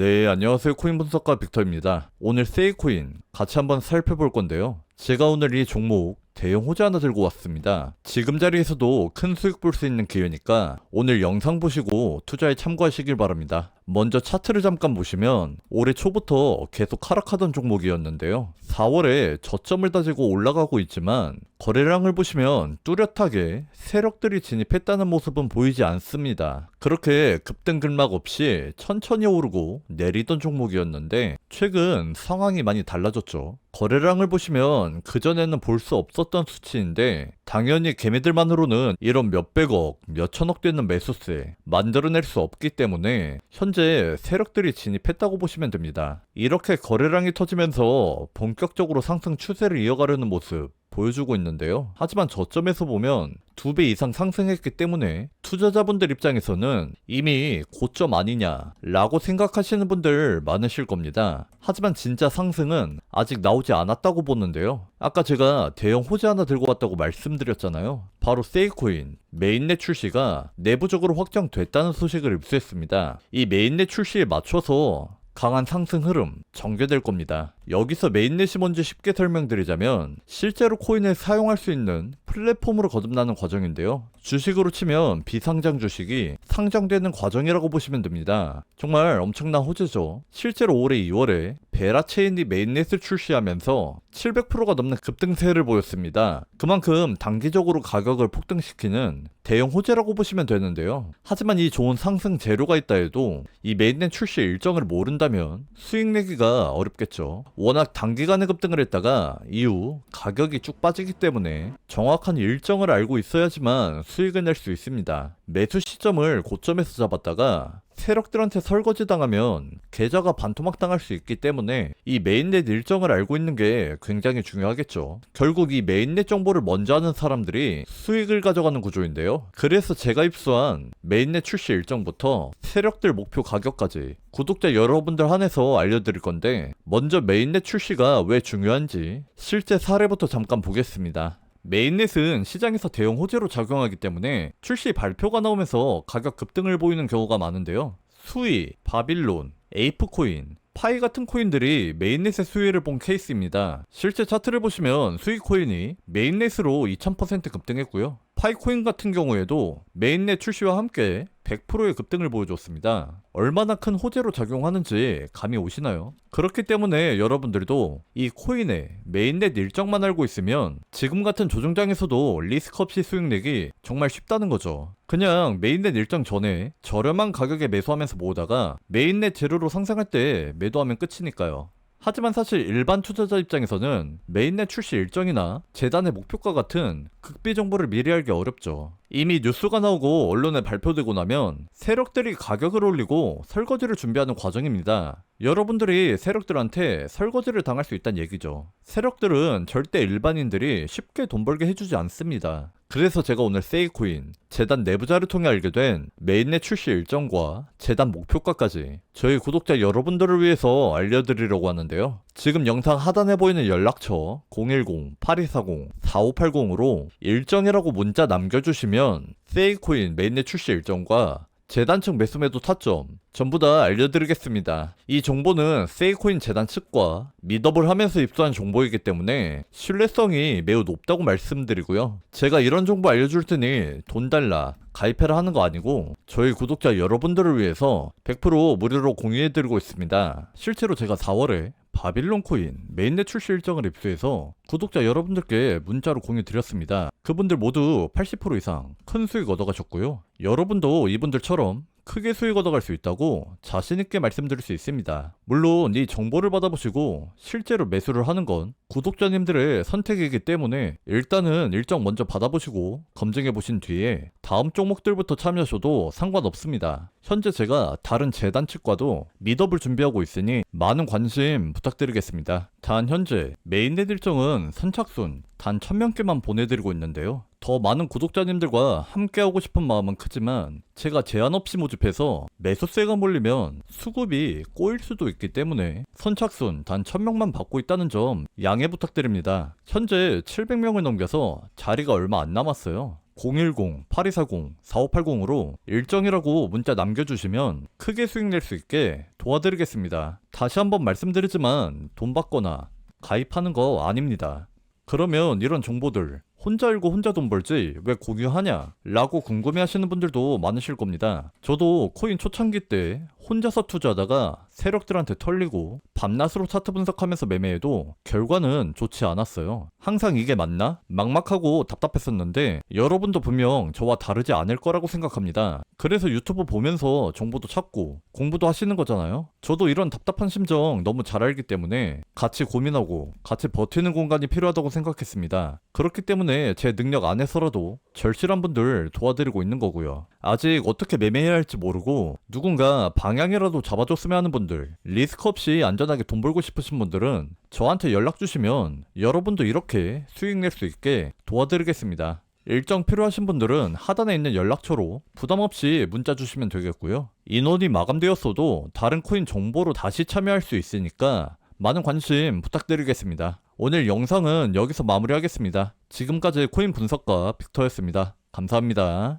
네, 안녕하세요. 코인 분석가 빅터입니다. 오늘 세이코인 같이 한번 살펴볼 건데요. 제가 오늘 이 종목 대형 호재 하나 들고 왔습니다. 지금 자리에서도 큰 수익 볼 수 있는 기회니까 오늘 영상 보시고 투자에 참고하시길 바랍니다. 먼저 차트를 잠깐 보시면 올해 초부터 계속 하락하던 종목이었는데요. 4월에 저점을 다지고 올라가고 있지만 거래량을 보시면 뚜렷하게 세력들이 진입했다는 모습은 보이지 않습니다. 그렇게 급등글막 없이 천천히 오르고 내리던 종목이었는데 최근 상황이 많이 달라졌죠. 거래량을 보시면 그전에는 볼 수 없었던 수치인데 당연히 개미들만으로는 이런 몇백억, 몇천억 되는 매수세 만들어낼 수 없기 때문에 현재 세력들이 진입했다고 보시면 됩니다. 이렇게 거래량이 터지면서 본격적으로 상승 추세를 이어가려는 모습 보여주고 있는데요. 하지만 저점에서 보면 두배 이상 상승했기 때문에 투자자분들 입장에서는 이미 고점 아니냐 라고 생각하시는 분들 많으실 겁니다. 하지만 진짜 상승은 아직 나오지 않았다고 보는데요. 아까 제가 대형 호재 하나 들고 왔다고 말씀드렸잖아요. 바로 세이코인 메인넷 출시가 내부적으로 확정됐다는 소식을 입수했습니다. 이 메인넷 출시에 맞춰서 강한 상승 흐름 전개될 겁니다. 여기서 메인넷이 뭔지 쉽게 설명드리자면 실제로 코인을 사용할 수 있는 플랫폼으로 거듭나는 과정인데요. 주식으로 치면 비상장 주식이 상장되는 과정이라고 보시면 됩니다. 정말 엄청난 호재죠. 실제로 올해 2월에 베라체인이 메인넷을 출시하면서 700%가 넘는 급등세를 보였습니다. 그만큼 단기적으로 가격을 폭등시키는 대형 호재라고 보시면 되는데요. 하지만 이 좋은 상승 재료가 있다 해도 이 메인넷 출시 일정을 모른다면 수익 내기가 어렵겠죠. 워낙 단기간에 급등을 했다가 이후 가격이 쭉 빠지기 때문에 정확 한 일정을 알고 있어야지만 수익을 낼 수 있습니다. 매수 시점을 고점에서 잡았다가 세력들한테 설거지 당하면 계좌가 반토막 당할 수 있기 때문에 이 메인넷 일정을 알고 있는 게 굉장히 중요하겠죠. 결국 이 메인넷 정보를 먼저 아는 사람들이 수익을 가져가는 구조인데요. 그래서 제가 입수한 메인넷 출시 일정부터 세력들 목표 가격까지 구독자 여러분들 한해서 알려드릴 건데 먼저 메인넷 출시가 왜 중요한지 실제 사례부터 잠깐 보겠습니다. 메인넷은 시장에서 대형 호재로 작용하기 때문에 출시 발표가 나오면서 가격 급등을 보이는 경우가 많은데요. 수위, 바빌론, 에이프코인, 파이 같은 코인들이 메인넷의 수위를 본 케이스입니다. 실제 차트를 보시면 수위 코인이 메인넷으로 2000% 급등했고요. 파이 코인 같은 경우에도 메인넷 출시와 함께 100%의 급등을 보여줬습니다. 얼마나 큰 호재로 작용하는지 감이 오시나요? 그렇기 때문에 여러분들도 이 코인의 메인넷 일정만 알고 있으면 지금 같은 조정장에서도 리스크 없이 수익 내기 정말 쉽다는 거죠. 그냥 메인넷 일정 전에 저렴한 가격에 매수하면서 모으다가 메인넷 재료로 상승할 때 매도하면 끝이니까요. 하지만 사실 일반 투자자 입장에서는 메인넷 출시 일정이나 재단의 목표가 같은 극비 정보를 미리 알기 어렵죠. 이미 뉴스가 나오고 언론에 발표되고 나면 세력들이 가격을 올리고 설거지를 준비하는 과정입니다. 여러분들이 세력들한테 설거지를 당할 수 있다는 얘기죠. 세력들은 절대 일반인들이 쉽게 돈 벌게 해주지 않습니다. 그래서 제가 오늘 세이코인 재단 내부자를 통해 알게 된 메인넷 출시 일정과 재단 목표가까지 저희 구독자 여러분들을 위해서 알려드리려고 하는데요. 지금 영상 하단에 보이는 연락처 010-8240-4580으로 일정이라고 문자 남겨주시면 세이코인 메인넷 출시 일정과 재단 측 매수 매도 타점 전부 다 알려드리겠습니다. 이 정보는 세이코인 재단 측과 미더블 하면서 입수한 정보이기 때문에 신뢰성이 매우 높다고 말씀드리고요. 제가 이런 정보 알려줄 테니 돈 달라 가입해라 하는 거 아니고 저희 구독자 여러분들을 위해서 100% 무료로 공유해드리고 있습니다. 실제로 제가 4월에 바빌론 코인 메인넷 출시 일정을 입수해서 구독자 여러분들께 문자로 공유 드렸습니다. 그분들 모두 80% 이상 큰 수익 얻어가셨고요. 여러분도 이분들처럼 크게 수익 얻어갈 수 있다고 자신있게 말씀드릴 수 있습니다. 물론 이 정보를 받아보시고 실제로 매수를 하는 건 구독자님들의 선택이기 때문에 일단은 일정 먼저 받아보시고 검증해보신 뒤에 다음 종목들부터 참여하셔도 상관없습니다. 현재 제가 다른 재단 측과도 미더블 준비하고 있으니 많은 관심 부탁드리겠습니다. 단 현재 메인넷 일정은 선착순 단 1000명께만 보내드리고 있는데요. 더 많은 구독자님들과 함께하고 싶은 마음은 크지만 제가 제한 없이 모집해서 매수세가 몰리면 수급이 꼬일 수도 있기 때문에 선착순 단 1000명만 받고 있다는 점 양해 부탁드립니다. 현재 700명을 넘겨서 자리가 얼마 안 남았어요. 010-8240-4580으로 일정이라고 문자 남겨주시면 크게 수익 낼 수 있게 도와드리겠습니다. 다시 한번 말씀드리지만 돈 받거나 가입하는 거 아닙니다. 그러면 이런 정보들 혼자 알고 혼자 돈 벌지 왜 공유하냐? 라고 궁금해 하시는 분들도 많으실 겁니다. 저도 코인 초창기 때 혼자서 투자하다가 세력들한테 털리고 밤낮으로 차트 분석하면서 매매해도 결과는 좋지 않았어요. 항상 이게 맞나? 막막하고 답답했었는데 여러분도 분명 저와 다르지 않을 거라고 생각합니다. 그래서 유튜브 보면서 정보도 찾고 공부도 하시는 거잖아요. 저도 이런 답답한 심정 너무 잘 알기 때문에 같이 고민하고 같이 버티는 공간이 필요하다고 생각했습니다. 그렇기 때문에 제 능력 안에서라도 절실한 분들 도와드리고 있는 거고요. 아직 어떻게 매매해야 할지 모르고 누군가 방향이라도 잡아줬으면 하는 분들, 리스크 없이 안전하게 돈 벌고 싶으신 분들은 저한테 연락 주시면 여러분도 이렇게 수익 낼 수 있게 도와드리겠습니다. 일정 필요하신 분들은 하단에 있는 연락처로 부담 없이 문자 주시면 되겠고요. 인원이 마감되었어도 다른 코인 정보로 다시 참여할 수 있으니까 많은 관심 부탁드리겠습니다. 오늘 영상은 여기서 마무리하겠습니다. 지금까지 코인 분석가 빅터였습니다. 감사합니다.